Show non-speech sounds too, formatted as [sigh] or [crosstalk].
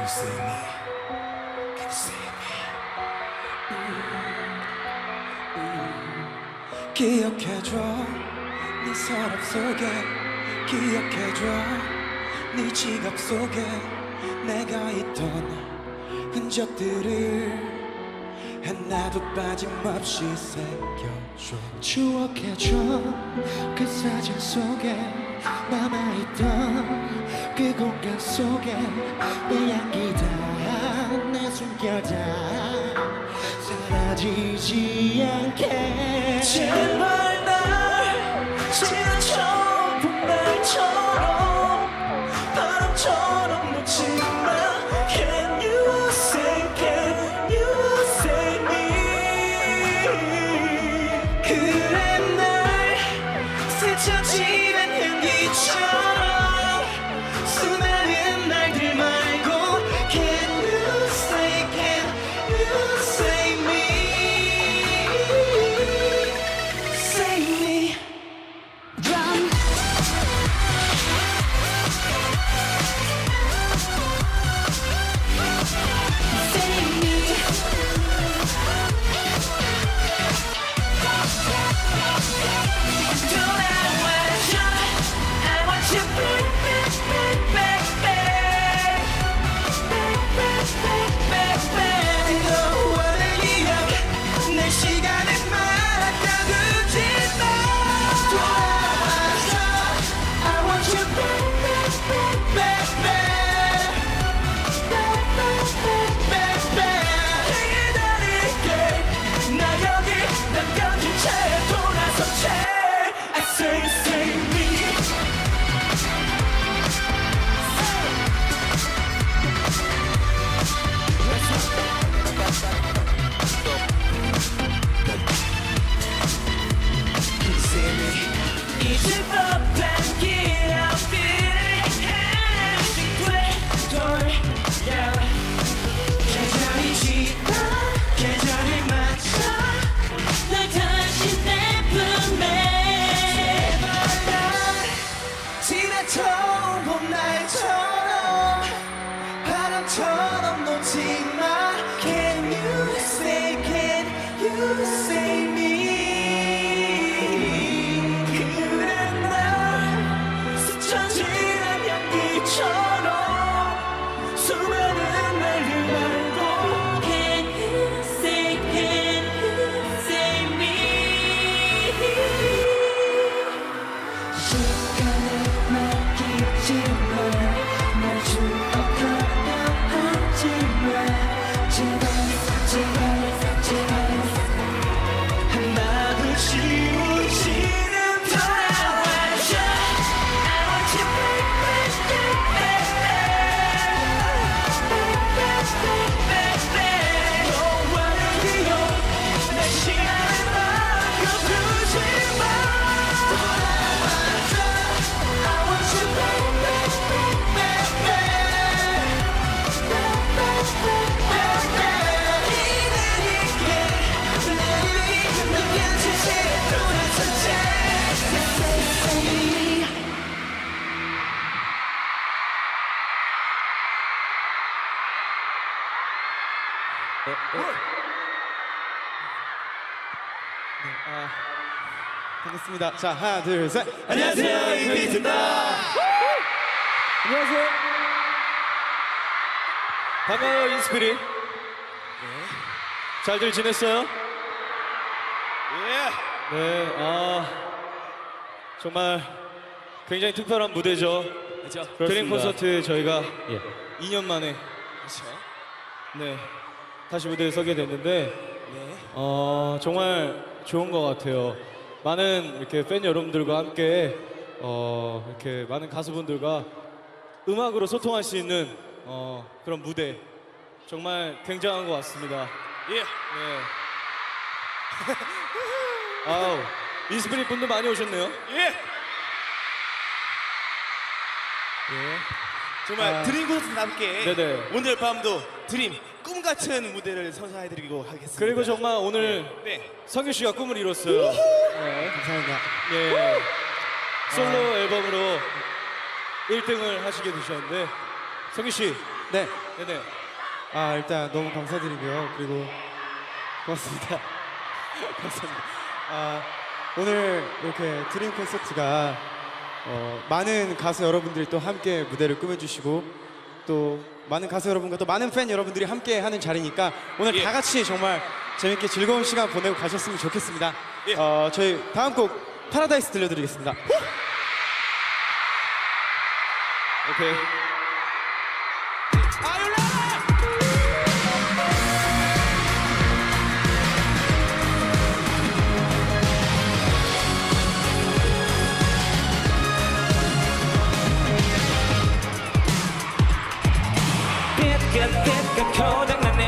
Can you see me? Can you see me? 기억해줘. 네 서랍 속에. 기억해줘. 네 지갑 속에. 내가 있던 흔적들을 하나도 빠짐없이 새겨줘. 추억해줘. 그 사진 속에 남아있던 그 공간 속에 내 향기 다내 다 사라지지 않게 스 你是否 하지 반갑습니다. 자, 하나, 둘, 셋. 안녕하세요 이피트입니다 안녕하세요. 반가워요 인스피릿 잘들 지냈어요? 예. 네, 아 정말 굉장히 특별한 무대죠. 그렇죠 드림 콘서트 저희가 예. 2년 만에 그렇죠 네 다시 무대에 서게 됐는데 네 어 정말 좋은 것 같아요. 많은 이렇게 팬 여러분들과 함께 어 이렇게 많은 가수분들과 음악으로 소통할 수 있는 어 그런 무대 정말 굉장한 것 같습니다. 예. 네. 아우 인스피릿 분들 많이 오셨네요. 예. 예. 정말 아. 드림 콘서트와 함께 네네. 오늘 밤도 드림 꿈 같은 무대를 선사해드리고 하겠습니다. 그리고 정말 오늘 네. 성규 씨가 꿈을 이뤘어요. 네. 감사합니다. 예. 솔로 앨범으로 1등을 하시게 되셨는데 성규 씨 네. 네네. 아 일단 너무 감사드리고요. 그리고 고맙습니다. [laughs] 감사합니다. 아 오늘 이렇게 드림 콘서트가 어, 많은 가수 여러분들이 또 함께 무대를 꾸며주시고 또 많은 가수 여러분과 또 많은 팬 여러분들이 함께 하는 자리니까 오늘 예. 다 같이 정말 재밌게 즐거운 시간 보내고 가셨으면 좋겠습니다. 예. 어, 저희 다음 곡 파라다이스 들려드리겠습니다. 오케이. 그때가 고장난